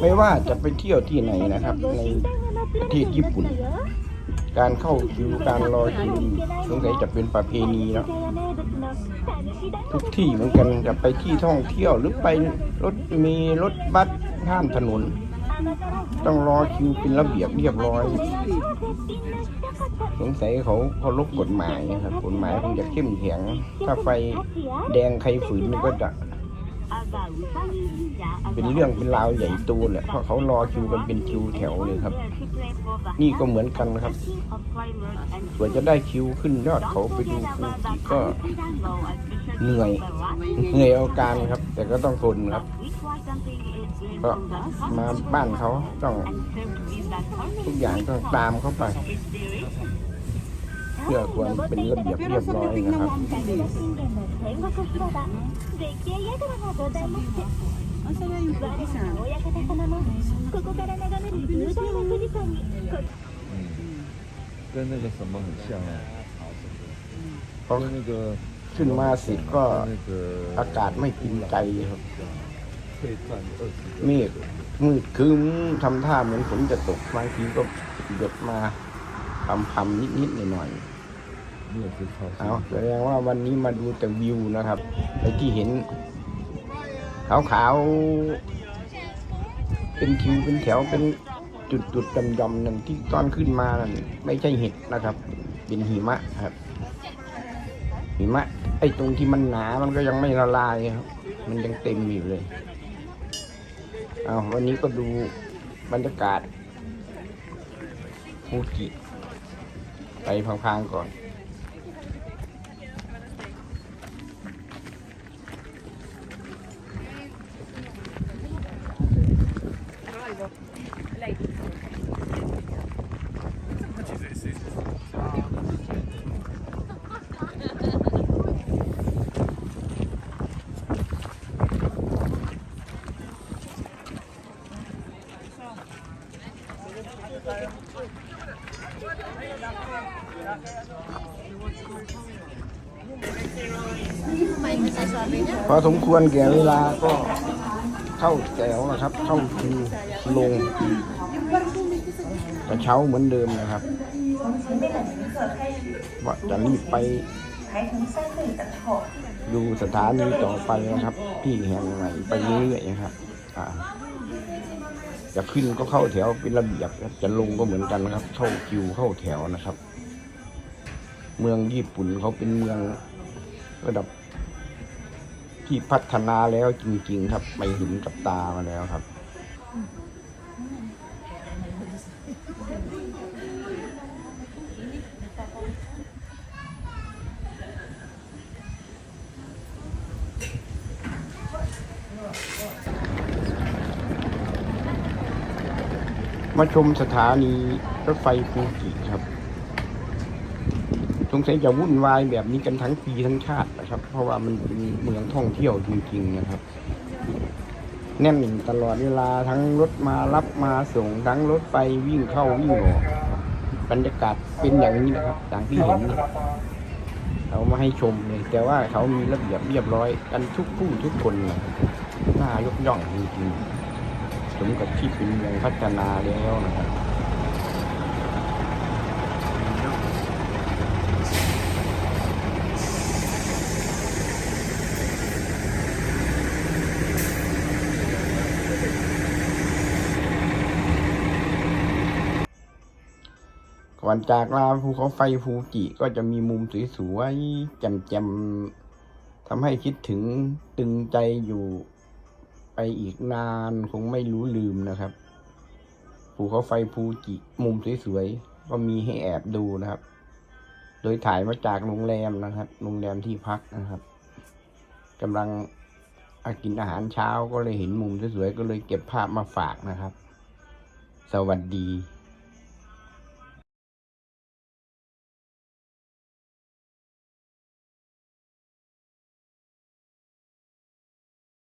ไม่ว่าจะไปเที่ยวที่ไหนนะครับ ในประเทศญี่ปุ่น การเข้าคิวการรอคิวสงสัยจะเป็นประเพณีเนาะทุกที่เหมือนกันจะไปที่ท่องเที่ยวหรือไปรถมีรถบัสข้ามถนน ต้องรอคิวเป็นระเบียบเรียบร้อย สงสัยเขาเขาลบกฎหมายนะครับกฎหมายคงจะเข้มแข็งถ้าไฟแดงใครฝืนก็จะ เป็นเรื่องเป็นราวใหญ่โตแหละเพราะเขารอคิวกันเป็นคิวแถวเลยครับ นี่ก็เหมือนกันนะครับกว่าจะได้คิวขึ้นยอดเขาไปดูฟูจิก็เหนื่อยเหนื่อยเอาการครับ แต่ก็ต้องทนครับก็มาบ้านเขาต้องทุกอย่างต้องตามเข้าไป เพื่อความเป็นระเบียบเรียบร้อยนะครับ 天国広場絶景宿がございまして我らの親方様もここから眺める雄大な富士山にこ嗯，跟那个什么很像啊， เพราะ 跟那个 ขึ้นมาเสร็จก็ 跟那个 อากาศไม่กินใจครับ 可以站二十个 เมฆมืดครึ้มทำท่าเหมือนฝนจะตกบางทีก็หยดมาพำพำนิดนิดๆหน่อยห เอาแสดงว่าวันนี้มาดูแต่วิวนะครับไอที่เห็นขาวขาวเป็นคิวเป็นแถวเป็นจุดจุดดำดำนั่นที่ตอนขึ้นมานั่นไม่ใช่เห็ดนะครับ เป็นหิมะครับ หิมะ ไอตรงที่มันหนามันก็ยังไม่ละลายครับ มันยังเต็มอยู่เลยเอาวันนี้ก็ดูบรรยากาศภูกิไปพังๆก่อน พอสมควรแก่เวลาก็เข้าแถวนะครับ เข้าคิวลงกระเช้าเหมือนเดิมนะครับว่าจะรีบไปดูสถานีต่อไปนะครับ ที่แห่งไหนไปเรื่อยๆครับอ่าจะขึ้นก็เข้าแถวเป็นระเบียบจะลงก็เหมือนกันนะครับ เข้าคิวเข้าแถวนะครับ เมืองญี่ปุ่นเขาเป็นเมืองระดับที่พัฒนาแล้วจริง ๆ ครับไปเห็นกับตามาแล้วครับ มาชมสถานีรถไฟฟูจิครับ สงสัยจะวุ่นวายแบบนี้กันทั้งปีทั้งชาตินะครับ เพราะว่ามันเป็นเมืองท่องเที่ยวจริงๆนะครับ แน่นตลอดเวลาทั้งรถมารับมาส่งทั้งรถไฟวิ่งเข้าวิ่งออกบรรยากาศเป็นอย่างนี้นะครับอย่างที่เห็นเอามาให้ชมเลยแต่ว่าเขามีระเบียบเรียบร้อยกันทุกผู้ทุกคนนะน่ายกย่องจริงๆสมกับที่เป็นเมืองพัฒนาแล้วนะครับ ก่อนจากลาภูเขาไฟฟูจิก็จะมีมุมสวยๆแจ่มๆทำให้คิดถึงตึงใจอยู่ไปอีกนานคงไม่รู้ลืมนะครับภูเขาไฟฟูจิมุมสวยๆก็มีให้แอบดูนะครับ โดยถ่ายมาจากโรงแรมนะครับ โรงแรมที่พักนะครับกำลังอากินอาหารเช้าก็เลยเห็นมุมสวยๆก็เลยเก็บภาพมาฝากนะครับ สวัสดี